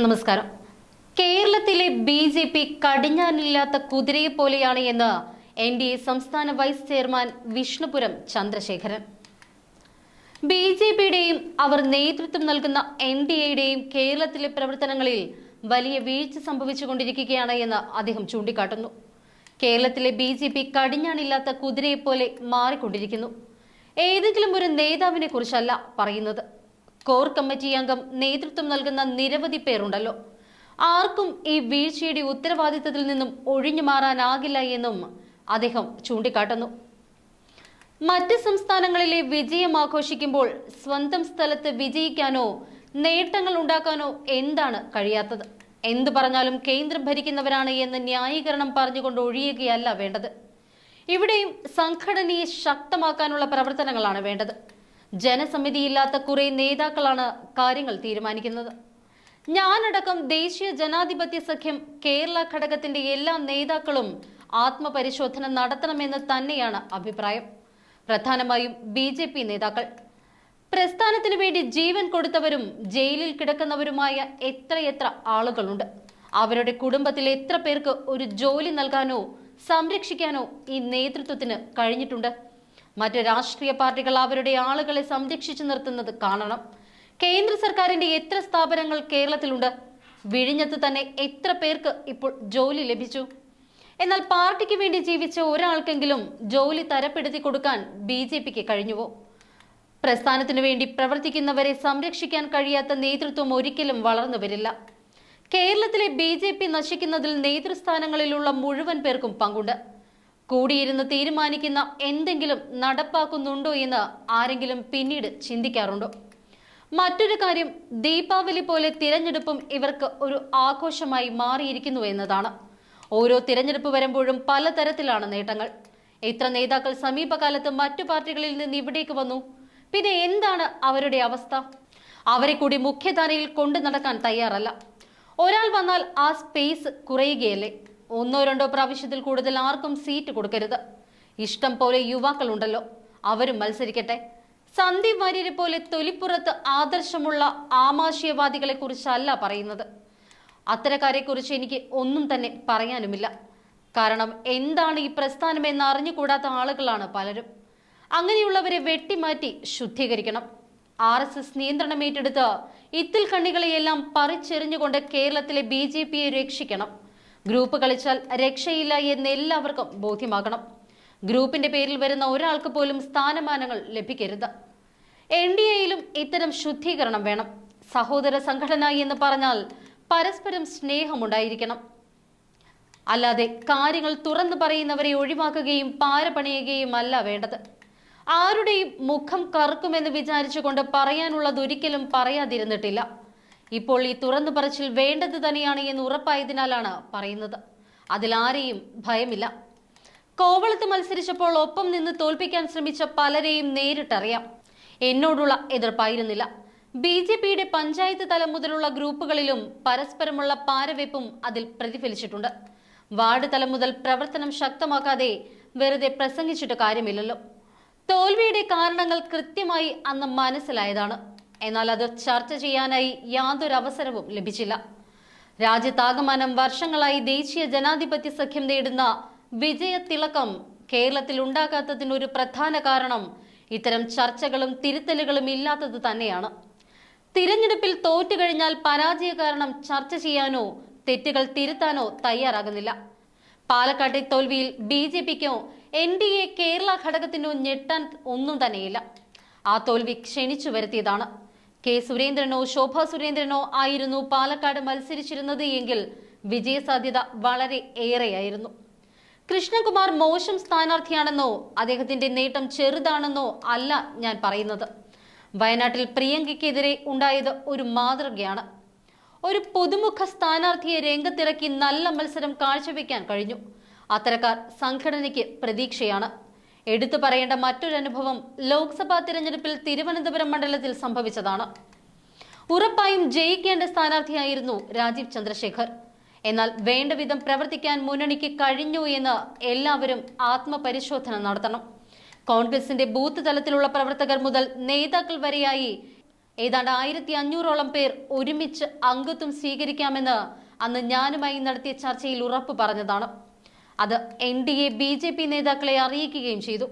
നമസ്കാരം. കേരളത്തിലെ B J P കടിഞ്ഞാനില്ലാത്ത കുതിരയെ പോലെയാണ് എന്ന് എൻ ഡി എ സംസ്ഥാന vice chairman Vishnupuram Chandrasekharan. B J പിയുടെയും അവർ നേതൃത്വം നൽകുന്ന എൻ ഡി എയുടെയും കേരളത്തിലെ പ്രവർത്തനങ്ങളിൽ വലിയ വീഴ്ച സംഭവിച്ചുകൊണ്ടിരിക്കുകയാണ് എന്ന് അദ്ദേഹം ചൂണ്ടിക്കാട്ടുന്നു. കേരളത്തിലെ ബി ജെ പി കടിഞ്ഞാണില്ലാത്ത കുതിരയെപ്പോലെ മാറിക്കൊണ്ടിരിക്കുന്നു. ഏതെങ്കിലും ഒരു നേതാവിനെ കുറിച്ചല്ല പറയുന്നത്. കോർ കമ്മിറ്റി അംഗം നേതൃത്വം നൽകുന്ന നിരവധി പേരുണ്ടല്ലോ. ആർക്കും ഈ വീഴ്ചയുടെ ഉത്തരവാദിത്തത്തിൽ നിന്നും ഒഴിഞ്ഞു മാറാനാകില്ല എന്നും അദ്ദേഹം ചൂണ്ടിക്കാട്ടുന്നു. മറ്റ് സംസ്ഥാനങ്ങളിലെ വിജയം ആഘോഷിക്കുമ്പോൾ സ്വന്തം സ്ഥലത്ത് വിജയിക്കാനോ നേട്ടങ്ങൾ ഉണ്ടാക്കാനോ എന്താണ് കഴിയാത്തത്? എന്തു പറഞ്ഞാലും കേന്ദ്രം ഭരിക്കുന്നവരാണ് എന്ന് ന്യായീകരണം പറഞ്ഞുകൊണ്ട് ഒഴിയുകയല്ല വേണ്ടത്. ഇവിടെയും സംഘടനയെ ശക്തമാക്കാനുള്ള പ്രവർത്തനങ്ങളാണ് വേണ്ടത്. ജനസമിതിയില്ലാത്ത കുറെ നേതാക്കളാണ് കാര്യങ്ങൾ തീരുമാനിക്കുന്നത്. ഞാനടക്കം ദേശീയ ജനാധിപത്യ സഖ്യം കേരള ഘടകത്തിന്റെ എല്ലാ നേതാക്കളും ആത്മപരിശോധന നടത്തണമെന്ന് തന്നെയാണ് അഭിപ്രായം. പ്രധാനമായും ബി ജെ പി നേതാക്കൾ. പ്രസ്ഥാനത്തിനു വേണ്ടി ജീവൻ കൊടുത്തവരും ജയിലിൽ കിടക്കുന്നവരുമായ എത്രയെത്ര ആളുകളുണ്ട്. അവരുടെ കുടുംബത്തിൽ എത്ര പേർക്ക് ഒരു ജോലി നൽകാനോ സംരക്ഷിക്കാനോ ഈ നേതൃത്വത്തിന് കഴിഞ്ഞിട്ടുണ്ട്. മറ്റ് രാഷ്ട്രീയ പാർട്ടികൾ അവരുടെ ആളുകളെ സംരക്ഷിച്ചു നിർത്തുന്നത് കാണണം. കേന്ദ്ര സർക്കാരിന്റെ എത്ര സ്ഥാപനങ്ങൾ കേരളത്തിലുണ്ട്? വിഴിഞ്ഞത്ത് തന്നെ എത്ര പേർക്ക് ഇപ്പോൾ ജോലി ലഭിച്ചു? എന്നാൽ പാർട്ടിക്ക് വേണ്ടി ജീവിച്ച ഒരാൾക്കെങ്കിലും ജോലി തരപ്പെടുത്തി കൊടുക്കാൻ ബി ജെ പിക്ക് കഴിഞ്ഞുവോ? പ്രസ്ഥാനത്തിനു വേണ്ടി പ്രവർത്തിക്കുന്നവരെ സംരക്ഷിക്കാൻ കഴിയാത്ത നേതൃത്വം ഒരിക്കലും വളർന്നു വരില്ല. കേരളത്തിലെ ബി ജെ പി നശിക്കുന്നതിൽ നേതൃസ്ഥാനങ്ങളിലുള്ള മുഴുവൻ പേർക്കും പങ്കുണ്ട്. കൂടിയിരുന്ന് തീരുമാനിക്കുന്ന എന്തെങ്കിലും നടപ്പാക്കുന്നുണ്ടോ എന്ന് ആരെങ്കിലും പിന്നീട് ചിന്തിക്കാറുണ്ടോ? മറ്റൊരു കാര്യം ദീപാവലി പോലെ തിരഞ്ഞെടുപ്പും ഇവർക്ക് ഒരു ആഘോഷമായി മാറിയിരിക്കുന്നു എന്നതാണ്. ഓരോ തിരഞ്ഞെടുപ്പ് വരുമ്പോഴും പലതരത്തിലാണ് നേട്ടങ്ങൾ. ഇത്ര നേതാക്കൾ സമീപകാലത്ത് മറ്റു പാർട്ടികളിൽ നിന്ന് ഇവിടേക്ക് വന്നു. പിന്നെ എന്താണ് അവരുടെ അവസ്ഥ? അവരെ കൂടി മുഖ്യധാരയിൽ കൊണ്ടു നടക്കാൻ തയ്യാറല്ല. ഒരാൾ വന്നാൽ ആ സ്പേസ് കുറയുകയല്ലേ? ഒന്നോ രണ്ടോ പ്രാവശ്യത്തിൽ കൂടുതൽ ആർക്കും സീറ്റ് കൊടുക്കരുത്. ഇഷ്ടം പോലെ യുവാക്കളുണ്ടല്ലോ. അവരും മത്സരിക്കട്ടെ. സന്ദീപ് വാര്യരെ പോലെ തൊലിപ്പുറത്ത് ആദർശമുള്ള ആമാശയവാദികളെ കുറിച്ചല്ല പറയുന്നത്. അത്തരക്കാരെക്കുറിച്ച് എനിക്ക് ഒന്നും തന്നെ പറയാനുമില്ല. കാരണം എന്താണ് ഈ പ്രസ്ഥാനം എന്ന് അറിഞ്ഞുകൂടാത്ത ആളുകളാണ് പലരും. അങ്ങനെയുള്ളവരെ വെട്ടിമാറ്റി ശുദ്ധീകരിക്കണം. ആർ എസ് എസ് നിയന്ത്രണം ഏറ്റെടുത്ത് ഇത്തിൽ കണ്ണികളെയെല്ലാം പറിച്ചെറിഞ്ഞുകൊണ്ട് കേരളത്തിലെ ബി ജെ പിയെ രക്ഷിക്കണം. ഗ്രൂപ്പ് കളിച്ചാൽ രക്ഷയില്ല എന്ന് എല്ലാവർക്കും ബോധ്യമാകണം. ഗ്രൂപ്പിന്റെ പേരിൽ വരുന്ന ഒരാൾക്ക് പോലും സ്ഥാനമാനങ്ങൾ ലഭിക്കരുത്. എൻ ഡി എയിലും ഇത്തരം ശുദ്ധീകരണം വേണം. സഹോദര സംഘടന എന്ന് പറഞ്ഞാൽ പരസ്പരം സ്നേഹമുണ്ടായിരിക്കണം. അല്ലാതെ കാര്യങ്ങൾ തുറന്നു പറയുന്നവരെ ഒഴിവാക്കുകയും പാരപണിയുകയും അല്ല വേണ്ടത്. ആരുടെയും മുഖം കറുക്കുമെന്ന് വിചാരിച്ചുകൊണ്ട് പറയാനുള്ളത് ഒരിക്കലും പറയാതിരുന്നിട്ടില്ല. ഇപ്പോൾ ഈ തുറന്നു പറച്ചിൽ വേണ്ടത് തന്നെയാണ് എന്ന് ഉറപ്പായതിനാലാണ് പറയുന്നത്. അതിലാരെയും ഭയമില്ല. കോവളത്ത് മത്സരിച്ചപ്പോൾ ഒപ്പം നിന്ന് തോൽപ്പിക്കാൻ ശ്രമിച്ച പലരെയും നേരിട്ടറിയാം. എന്നോടുള്ള എതിർപ്പായിരുന്നില്ല. ബി ജെ പിയുടെ പഞ്ചായത്ത് തലം മുതലുള്ള ഗ്രൂപ്പുകളിലും പരസ്പരമുള്ള പാരവെപ്പും അതിൽ പ്രതിഫലിച്ചിട്ടുണ്ട്. വാർഡ് തലം മുതൽ പ്രവർത്തനം ശക്തമാക്കാതെ വെറുതെ പ്രസംഗിച്ചിട്ട് കാര്യമില്ലല്ലോ. തോൽവിയുടെ കാരണങ്ങൾ കൃത്യമായി അന്ന് മനസ്സിലായതാണ്. എന്നാൽ അത് ചർച്ച ചെയ്യാനായി യാതൊരു അവസരവും ലഭിച്ചില്ല. രാജ്യത്താകമാനം വർഷങ്ങളായി ദേശീയ ജനാധിപത്യ സഖ്യം നേടുന്ന വിജയത്തിളക്കം കേരളത്തിൽ ഉണ്ടാകാത്തതിനൊരു പ്രധാന കാരണം ഇത്തരം ചർച്ചകളും തിരുത്തലുകളും ഇല്ലാത്തത് തന്നെയാണ്. തിരഞ്ഞെടുപ്പിൽ തോറ്റു കഴിഞ്ഞാൽ പരാജയ കാരണം ചർച്ച ചെയ്യാനോ തെറ്റുകൾ തിരുത്താനോ തയ്യാറാകുന്നില്ല. പാലക്കാട്ടെ തോൽവിയിൽ ബി ജെ പിക്കോ എൻ ഡി എ കേരള ഘടകത്തിനോ ഞെട്ടാൻ ഒന്നും തന്നെയില്ല. ആ തോൽവി ക്ഷണിച്ചു വരുത്തിയതാണ്. കെ സുരേന്ദ്രനോ ശോഭ സുരേന്ദ്രനോ ആയിരുന്നു പാലക്കാട് മത്സരിച്ചിരുന്നത് എങ്കിൽ വിജയസാധ്യത വളരെ ഏറെയായിരുന്നു. കൃഷ്ണകുമാർ മോശം സ്ഥാനാർത്ഥിയാണെന്നോ അദ്ദേഹത്തിന്റെ നേട്ടം ചെറുതാണെന്നോ അല്ല ഞാൻ പറയുന്നത്. വയനാട്ടിൽ പ്രിയങ്കയ്ക്കെതിരെ ഉണ്ടായത് ഒരു മാതൃകയാണ്. ഒരു പുതുമുഖ സ്ഥാനാർത്ഥിയെ രംഗത്തിറക്കി നല്ല മത്സരം കാഴ്ചവെക്കാൻ കഴിഞ്ഞു. അത്തരക്കാർ സംഘടനയ്ക്ക് പ്രതീക്ഷയാണ്. എടുത്തു പറയേണ്ട മറ്റൊരു അനുഭവം ലോക്സഭാ തിരഞ്ഞെടുപ്പിൽ തിരുവനന്തപുരം മണ്ഡലത്തിൽ സംഭവിച്ചതാണ്. ഉറപ്പായും ജയിക്കേണ്ട സ്ഥാനാർത്ഥിയായിരുന്നു രാജീവ് ചന്ദ്രശേഖർ. എന്നാൽ വേണ്ട വിധം പ്രവർത്തിക്കാൻ മുന്നണിക്ക് കഴിഞ്ഞു എന്ന് എല്ലാവരും ആത്മപരിശോധന നടത്തണം. കോൺഗ്രസിന്റെ ബൂത്ത് തലത്തിലുള്ള പ്രവർത്തകർ മുതൽ നേതാക്കൾ വരെയായി ഏതാണ്ട് ആയിരത്തി അഞ്ഞൂറോളം പേർ ഒരുമിച്ച് അംഗത്വം സ്വീകരിക്കാമെന്ന് അന്ന് ഞാനുമായി നടത്തിയ ചർച്ചയിൽ ഉറപ്പ് പറഞ്ഞതാണ്. അത് N D A B J P നേതാക്കളെ അറിയിക്കുകയും ചെയ്തു.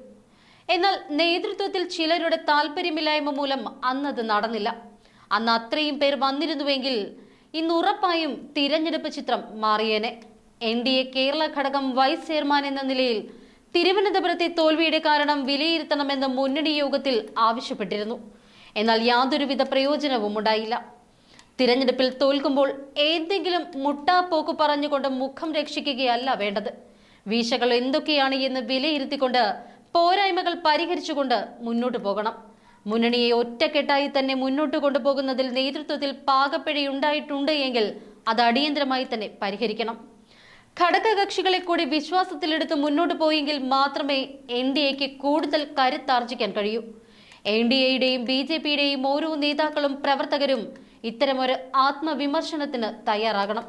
എന്നാൽ നേതൃത്വത്തിൽ ചിലരുടെ താല്പര്യമില്ലായ്മ മൂലം അന്നത് നടന്നില്ല. അന്ന് അത്രയും പേർ വന്നിരുന്നുവെങ്കിൽ ഇന്ന് ഉറപ്പായും തിരഞ്ഞെടുപ്പ് ചിത്രം മാറിയേനെ. എൻ ഡി എ കേരള ഘടകം വൈസ് ചെയർമാൻ എന്ന നിലയിൽ തിരുവനന്തപുരത്തെ തോൽവിയുടെ കാരണം വിലയിരുത്തണമെന്ന് മുന്നണി യോഗത്തിൽ ആവശ്യപ്പെട്ടിരുന്നു. എന്നാൽ യാതൊരുവിധ പ്രയോജനവും ഉണ്ടായില്ല തിരഞ്ഞെടുപ്പിൽ തോൽക്കുമ്പോൾ ഏതെങ്കിലും മുട്ടാപ്പോക്ക് പറഞ്ഞുകൊണ്ട് മുഖം രക്ഷിക്കുകയല്ല വേണ്ടത്. വീശകൾ എന്തൊക്കെയാണ് എന്ന് വിലയിരുത്തിക്കൊണ്ട് പോരായ്മകൾ പരിഹരിച്ചുകൊണ്ട് മുന്നോട്ട് പോകണം. മുന്നണിയെ ഒറ്റക്കെട്ടായി തന്നെ മുന്നോട്ട് കൊണ്ടുപോകുന്നതിൽ നേതൃത്വത്തിൽ പാകപ്പിഴയുണ്ടായിട്ടുണ്ട് എങ്കിൽ അത് അടിയന്തരമായി തന്നെ പരിഹരിക്കണം. ഘടകകക്ഷികളെ കൂടി വിശ്വാസത്തിലെടുത്ത് മുന്നോട്ട് പോയെങ്കിൽ മാത്രമേ എൻ ഡി എക്ക് കൂടുതൽ കരുത്താർജിക്കാൻ കഴിയൂ. എൻ ഡി എയുടെയും ബി ജെ പിയുടെയും ഓരോ നേതാക്കളും പ്രവർത്തകരും ഇത്തരമൊരു ആത്മവിമർശനത്തിന് തയ്യാറാകണം.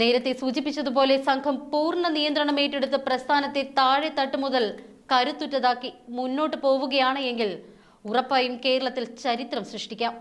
നേരത്തെ സൂചിപ്പിച്ചതുപോലെ സംഘം പൂർണ നിയന്ത്രണം ഏറ്റെടുത്ത് പ്രസ്ഥാനത്തെ താഴെ മുതൽ കരുത്തുറ്റതാക്കി മുന്നോട്ട് പോവുകയാണ് എങ്കിൽ ഉറപ്പായും കേരളത്തിൽ ചരിത്രം സൃഷ്ടിക്കാം.